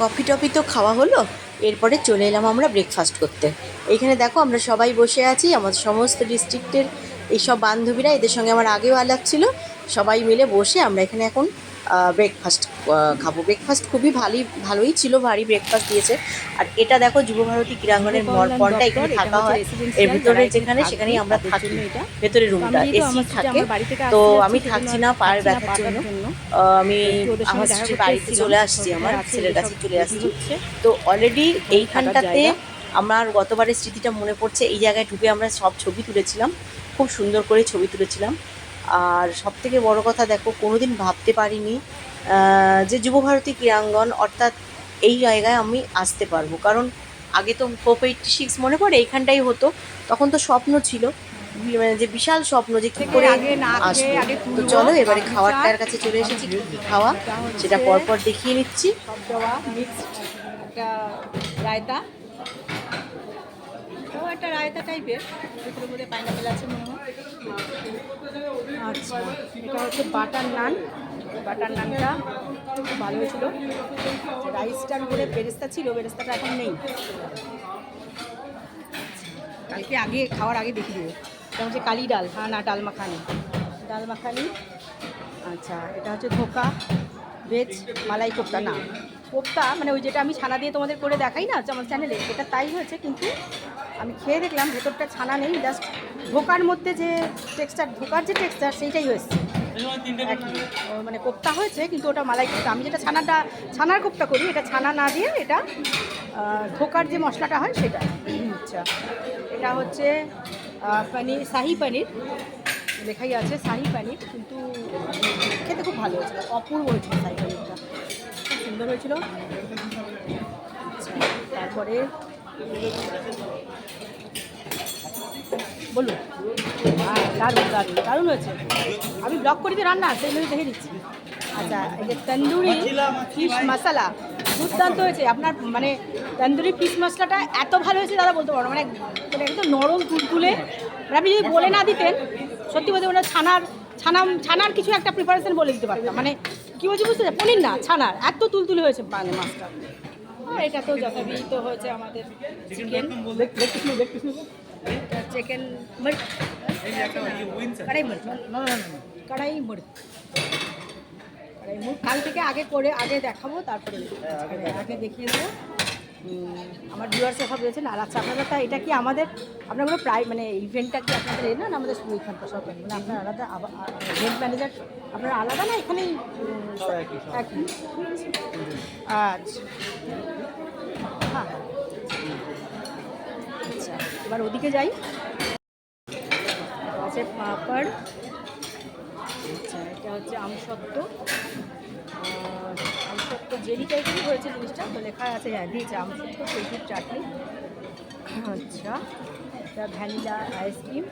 Coffee toffee তো খাওয়া হলো, এরপরে চলে এলাম আমরা ব্রেকফাস্ট করতে। এইখানে দেখো আমরা সবাই বসে আছি, আমাদের সমস্ত ডিস্ট্রিক্টের এইসব বান্ধবীরা, এদের সঙ্গে আমার আগেও আলাপ ছিল, সবাই মিলে বসে আমরা এখানে এখন ব্রেকফাস্ট খাব। ব্রেকফাস্ট খুবই ভালোই ভালোই ছিল ভারী ব্রেকফাস্ট দিয়েছে। আর এটা দেখো যুবভারতী ক্রীড়াঙ্গনের মরপরটা এখানে থাকা হয়। এর ভিতরে যেখানে সেখানেই আমরা থাকি। ভেতরে রুমটা এসি থাকে। তো আমি থাকছি না পায়ের ব্যথার জন্য। আমি আমার বাড়িতে চলে আসছি আমার ছেলের কাছে চলে আসছি। তো অলরেডি এইখানটাতে আমার গতবারের স্মৃতিটা মনে পড়ছে। এই জায়গায় ঢুকে আমরা সব ছবি তুলেছিলাম। খুব সুন্দর করে ছবি তুলেছিলাম। আর সব থেকে বড় কথা দেখো কোনোদিন ভাবতে পারিনি যে যুবভারতী ক্রীড়াঙ্গন অর্থাৎ এই জায়গায় আমি আসতে পারব। কারণ আগে তো হোপ এইটটি সিক্স মনে পড়ে এইখানটাই হতো তখন তো স্বপ্ন ছিল। মানে যে বিশাল স্বপ্ন যে কী করে আগে না খেয়ে আসব। তো চলো এবারে খাওয়ারটার কাছে চলে এসেছি কি কি খাওয়া সেটা পরপর দেখিয়ে নিচ্ছি। একটা রায়তা। ও একটা রায়তা টাইপের ভিতরের মধ্যে পাইনাপেল আছে মনে হয়। আচ্ছা এটা হচ্ছে বাটার নান বাটার নানটা খুব ভালো হয়েছিল। রাইসটার উপরে বেরেস্তা ছিল, বেরেস্তাটা এখন নেই। কালকে আগে, খাওয়ার আগে দেখি দেবো। এটা হচ্ছে কালি ডাল হ্যাঁ না, ডাল মাখানি। ডাল মাখানি। আচ্ছা এটা হচ্ছে ধোকা ভেজ মালাই কোপ্তা, না। কোপ্তা মানে ওই যেটা আমি ছানা দিয়ে তোমাদের করে দেখাই না আমার চ্যানেলে এটা তাই হয়েছে, কিন্তু আমি খেয়ে দেখলাম, ভেতরটা ছানা নেই জাস্ট ধোকার মধ্যে যে টেক্সচার ধোকার যে টেক্সচার সেইটাই হয়েছে। মানে কোপ্তা হয়েছে, কিন্তু ওটা মালাই কোপ্তা। আমি যেটা ছানাটা, ছানার কোপ্তা করি, এটা ছানা না দিয়ে এটা ধোকার যে মশলাটা হয় সেটা। আচ্ছা এটা হচ্ছে পনির, শাহি পনির। লেখাই আছে শাহি পানির, কিন্তু খেতে খুব ভালো হয়েছিল, অপূর্ব হয়েছিল শাহি পনিরটা। খুব সুন্দর হয়েছিল। তারপরে বলুন। দারুণ দারুণ দারুণ হয়েছে। আমি ব্লগ করি তো রান্না জন্য দেখে দিচ্ছি আচ্ছা এই যে তন্দুরি ফিশ মশলা দুর্দান্ত হয়েছে। আপনার মানে তন্দুরি ফিশ মশলাটা এত ভালো হয়েছে দাদা বলতে পারো মানে মানে একদম নরম, তুলতুলে। মানে আপনি যদি বলে না দিতেন, সত্যি বলতে মানে ছানার ছানা ছানার কিছু একটা প্রিপারেশন বলে দিতে পারতাম। মানে কী বলছি বুঝতে? পনির না, ছানার। এত তুলতুলে হয়েছে মানে মাছটা। এটা তো যথাবিহিত হয়েছে আমাদের চিকেন। চিকেন মর্চ কড়াই মর্চ কড়াই মুখ কাল থেকে আগে করে, আগে দেখাবো, তারপরে আগে- দেখিয়ে দেবো। আমার ভিউয়ার্সে সব রয়েছেন আর আচ্ছা আপনারা তা এটা কি আমাদের আপনার কোনো প্রায় মানে ইভেন্টটা কি আপনাদের এ না আমাদের এখানকার সব? মানে আপনার আলাদা ইভেন্ট ম্যানেজার আপনারা আলাদা না এখানেই একই আচ্ছা। হ্যাঁ। আচ্ছা এবার ওদিকে যাই। আছে পাপড়। আচ্ছা এটা হচ্ছে আমসত্ত্ব আমসত্ত্ব জেলি টাইপেরই হয়েছে জিনিসটা, তো লেখা আছে দিয়েছে আমসত্ত্ব খেজুর চাটনি। আচ্ছা এটা ভ্যানিলা আইসক্রিম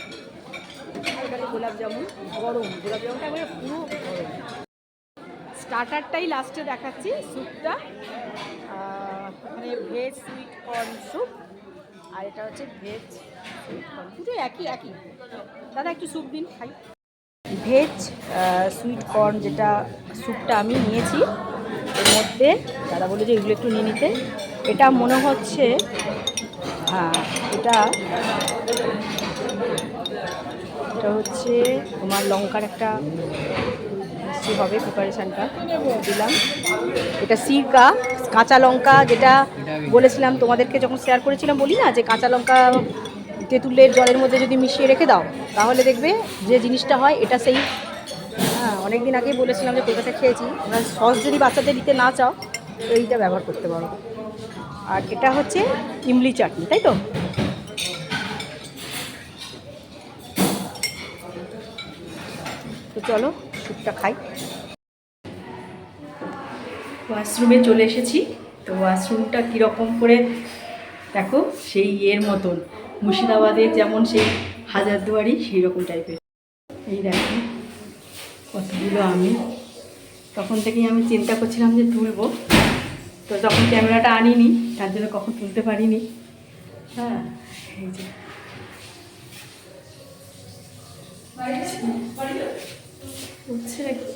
এখানে গোলাপ জামুন গরম গোলাপ জামুনটা একেবারে পুরো গরম। স্টার্টারটাই লাস্টে দেখাচ্ছি, স্যুপটা। এখানে ভেজ সুইট কর্ন স্যুপ আর এটা হচ্ছে ভেজ দুটো একই একই। দাদা, একটু স্যুপ দিন, খাই। ভেজ সুইট কর্ন যেটা স্যুপটা আমি নিয়েছি এর মধ্যে দাদা বলে যে এগুলো একটু নিয়ে নিতে। এটা মনে হচ্ছে হ্যাঁ এটা এটা হচ্ছে তোমার লঙ্কার একটা মিষ্টি হবে প্রিপারেশানটা দিলাম। এটা সিরকা, কাঁচা লঙ্কা যেটা বলেছিলাম তোমাদেরকে যখন শেয়ার করেছিলাম বলি না, যে কাঁচা লঙ্কা তেঁতুলের জলের মধ্যে যদি মিশিয়ে রেখে দাও, তাহলে দেখবে যে জিনিসটা হয়, এটা সেই অনেক দিন আগেই বলেছিলাম যে কলকাতা খেয়েছি। সস যদি বাচ্চাদের দিতে না চাও, এইটা ব্যবহার করতে পারো। আর এটা হচ্ছে ইমলি চাটনি, তাই তো? তো চলো, স্যুপটা খাই। ওয়াশরুমে চলে এসেছি। তো ওয়াশরুমটা কীরকম করে, দেখো, সেই এর মতন। মুর্শিদাবাদের যেমন সেই হাজারদুয়ারি সেই রকম টাইপের এই দেখো। কতগুলো আমি। তখন থেকেই আমি চিন্তা করছিলাম যে তুলবো। তো যখন ক্যামেরাটা আনিনি, তার জন্য কখন তুলতে পারিনি। হ্যাঁ এই যে। উঠছে নাকি?